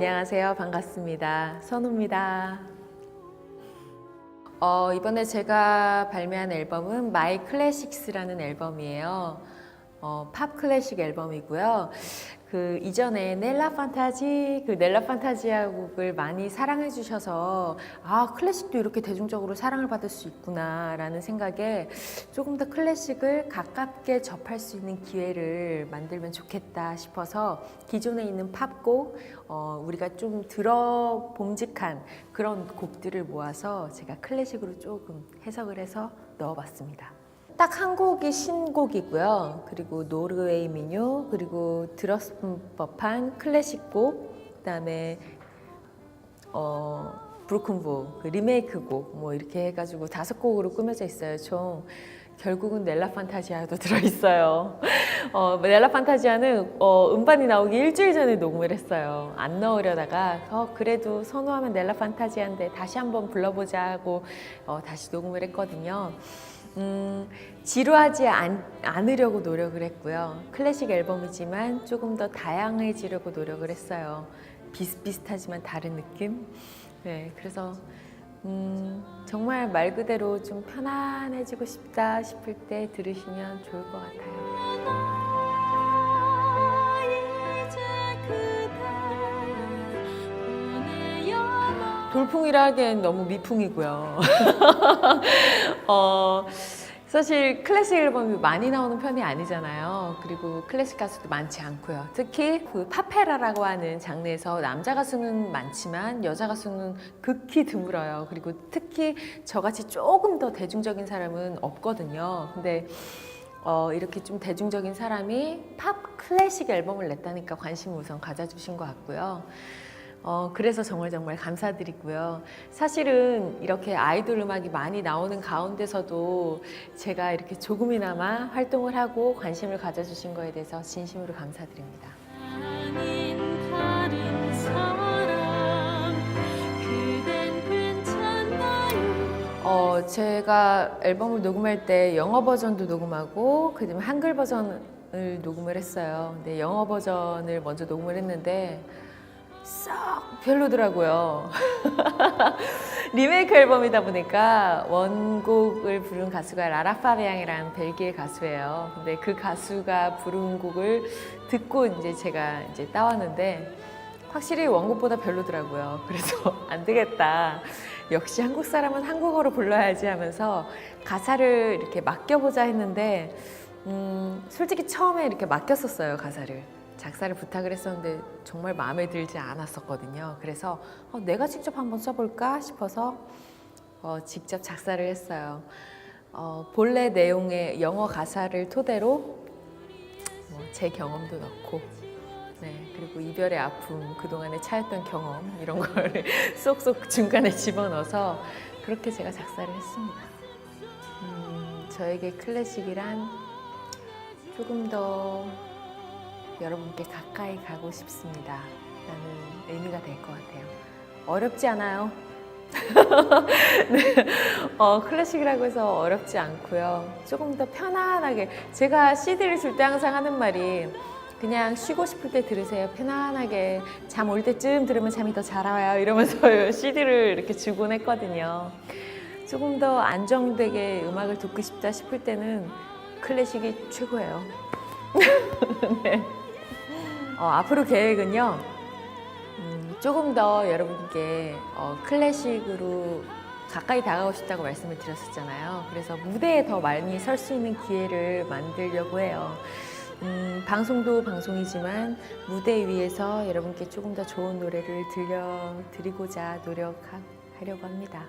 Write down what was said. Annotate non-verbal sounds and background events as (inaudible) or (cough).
안녕하세요. 반갑습니다. 선우입니다. 어, 이번에 제가 발매한 앨범은 마이 클래식스라는 앨범이에요. 어, 팝 클래식 앨범이고요. 그 이전에 넬라 판타지, 그 넬라 판타지아 곡을 많이 사랑해 주셔서 아, 클래식도 이렇게 대중적으로 사랑을 받을 수 있구나라는 생각에 조금 더 클래식을 가깝게 접할 수 있는 기회를 만들면 좋겠다 싶어서 기존에 있는 팝곡, 어, 우리가 좀 들어 봄직한 그런 곡들을 모아서 제가 클래식으로 조금 해석을 해서 넣어봤습니다. 딱 한 곡이 신곡이고요. 그리고 노르웨이 민요, 그리고 들었을 법한 클래식 곡, 그다음에 어 브로큰보 그 리메이크 곡 뭐 이렇게 해가지고 다섯 곡으로 꾸며져 있어요. 총 결국은 넬라 판타지아도 (laughs) 들어있어요. 어, 넬라 판타지아는 어, 음반이 나오기 일주일 전에 녹음을 했어요. 안 넣으려다가 어, 그래도 선호하면 넬라 판타지아인데 다시 한번 불러보자 하고 어, 다시 녹음을 했거든요. 음, 지루하지 않, 않으려고 노력을 했고요. 클래식 앨범이지만 조금 더 다양해지려고 노력을 했어요. 비슷비슷하지만 다른 느낌? 네, 그래서 음, 정말 말 그대로 좀 편안해지고 싶다 싶을 때 들으시면 좋을 것 같아요. 돌풍이라 하기엔 너무 미풍이고요. (laughs) 어, 사실 클래식 앨범이 많이 나오는 편이 아니잖아요. 그리고 클래식 가수도 많지 않고요. 특히 그 파페라라고 하는 장르에서 남자 가수는 많지만 여자 가수는 극히 드물어요. 그리고 특히 저같이 조금 더 대중적인 사람은 없거든요. 근데 어, 이렇게 좀 대중적인 사람이 팝 클래식 앨범을 냈다니까 관심을 우선 가져주신 것 같고요. 어, 그래서 정말 정말 감사드리고요. 사실은 이렇게 아이돌 음악이 많이 나오는 가운데서도 제가 이렇게 조금이나마 활동을 하고 관심을 가져주신 거에 대해서 진심으로 감사드립니다. 어, 제가 앨범을 녹음할 때 영어 버전도 녹음하고 그다음에 한글 버전을 녹음을 했어요. 근데 영어 버전을 먼저 녹음을 했는데 썩 별로더라고요. (laughs) 리메이크 앨범이다 보니까 원곡을 부른 가수가 라라 파비앙이라는 벨기에 가수예요. 근데 그 가수가 부른 곡을 듣고 이제 제가 이제 따왔는데 확실히 원곡보다 별로더라고요. (laughs) 그래서 안 되겠다. 역시 한국 사람은 한국어로 불러야지 하면서 가사를 이렇게 맡겨보자 했는데, 음, 솔직히 처음에 이렇게 맡겼었어요, 가사를. 작사를 부탁을 했었는데 정말 마음에 들지 않았었거든요. 그래서 어, 내가 직접 한번 써볼까 싶어서 어, 직접 작사를 했어요. 어, 본래 내용의 영어 가사를 토대로 뭐 제 경험도 넣고 네, 그리고 이별의 아픔, 그동안에 차였던 경험 이런 (laughs) 거를 쏙쏙 중간에 집어넣어서 그렇게 제가 작사를 했습니다. 음, 저에게 클래식이란 조금 더 여러분께 가까이 가고 싶습니다. 라는 의미가 될 것 같아요. 어렵지 않아요. (laughs) 네, 어, 클래식이라고 해서 어렵지 않고요. 조금 더 편안하게 제가 CD를 줄 때 항상 하는 말이 그냥 쉬고 싶을 때 들으세요. 편안하게 잠 올 때쯤 들으면 잠이 더 잘 와요. 이러면서 (laughs) CD를 이렇게 주곤 했거든요. 조금 더 안정되게 음악을 듣고 싶다 싶을 때는 클래식이 최고예요. (laughs) 네. 어, 앞으로 계획은요. 음, 조금 더 여러분께 어, 클래식으로 가까이 다가오고 싶다고 말씀을 드렸었잖아요. 그래서 무대에 더 많이 설 수 있는 기회를 만들려고 해요. 음, 방송도 방송이지만 무대 위에서 여러분께 조금 더 좋은 노래를 들려드리고자 노력하려고 합니다.